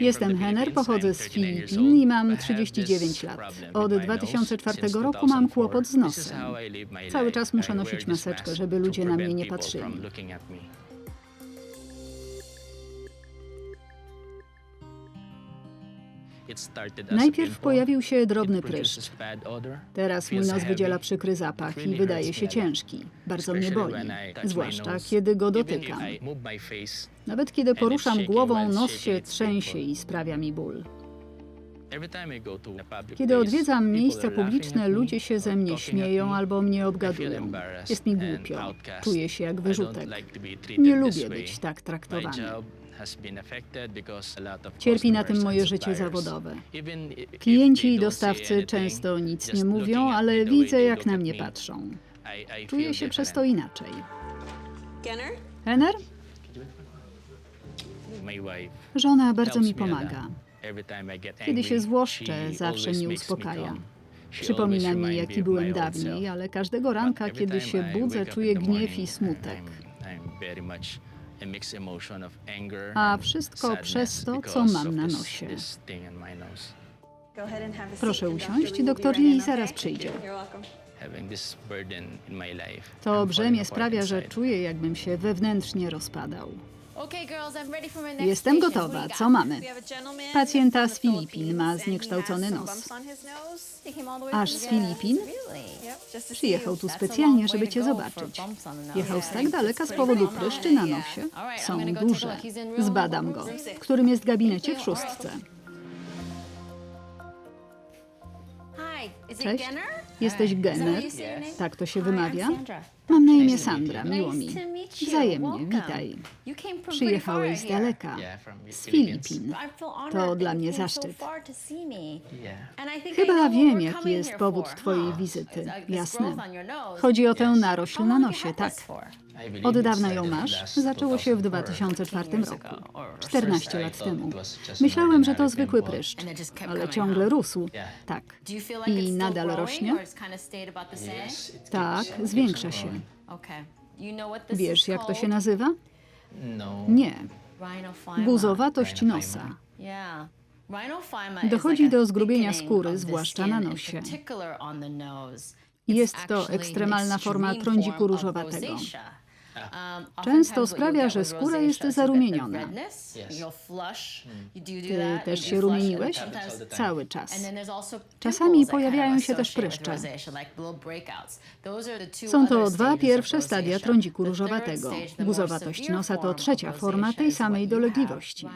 Jestem Henner, pochodzę z Filipin i mam 39 lat. Od 2004 roku mam kłopot z nosem. Cały czas muszę nosić maseczkę, żeby ludzie na mnie nie patrzyli. Najpierw pojawił się drobny pryszcz. Teraz mój nos wydziela przykry zapach i wydaje się ciężki. Bardzo mnie boli, zwłaszcza kiedy go dotykam. Nawet kiedy poruszam głową, nos się trzęsie i sprawia mi ból. Kiedy odwiedzam miejsca publiczne, ludzie się ze mnie śmieją albo mnie obgadują. Jest mi głupio. Czuję się jak wyrzutek. Nie lubię być tak traktowany. Cierpi na tym moje życie zawodowe. Klienci i dostawcy często nic nie mówią, ale widzę, jak na mnie patrzą. Czuję się przez to inaczej. Henner? Żona bardzo mi pomaga. Kiedy się złoszczę, zawsze mnie uspokaja. Przypomina mi, jaki byłem dawniej, ale każdego ranka, kiedy się budzę, czuję gniew i smutek. A wszystko przez to, co mam na nosie. Go ahead and have a Proszę usiąść, doktor Lee in, zaraz przyjdzie. To brzemię sprawia, że czuję, jakbym się wewnętrznie rozpadał. Jestem gotowa. Co mamy? We have a gentleman Pacjenta z Filipin ma zniekształcony nos. Aż z Filipin? Przyjechał tu specjalnie, żeby cię zobaczyć. Jechał z tak daleka z powodu pryszczy na nosie. Są duże. Zbadam go. W którym jest gabinecie w szóstce. Cześć. Jesteś Genner? Tak to się wymawia? Mam na imię Sandra, miło mi. Wzajemnie, witaj. Przyjechałeś z daleka, z Filipin. To dla mnie zaszczyt. Chyba wiem, jaki jest powód twojej wizyty. Jasne. Chodzi o tę narośl na nosie, tak. Od dawna ją masz? Zaczęło się w 2004 roku, 14 lat temu. Myślałem, że to zwykły pryszcz, ale ciągle rósł. Tak. I nadal rośnie? Tak, zwiększa się. Wiesz, jak to się nazywa? Nie. Guzowatość nosa. Dochodzi do zgrubienia skóry, zwłaszcza na nosie. Jest to ekstremalna forma trądziku różowatego. Często sprawia, że skóra jest zarumieniona. Ty też się rumieniłeś? Cały czas. Czasami pojawiają się też pryszcze. Są to dwa pierwsze stadia trądziku różowatego. Guzowatość nosa to trzecia forma tej samej dolegliwości.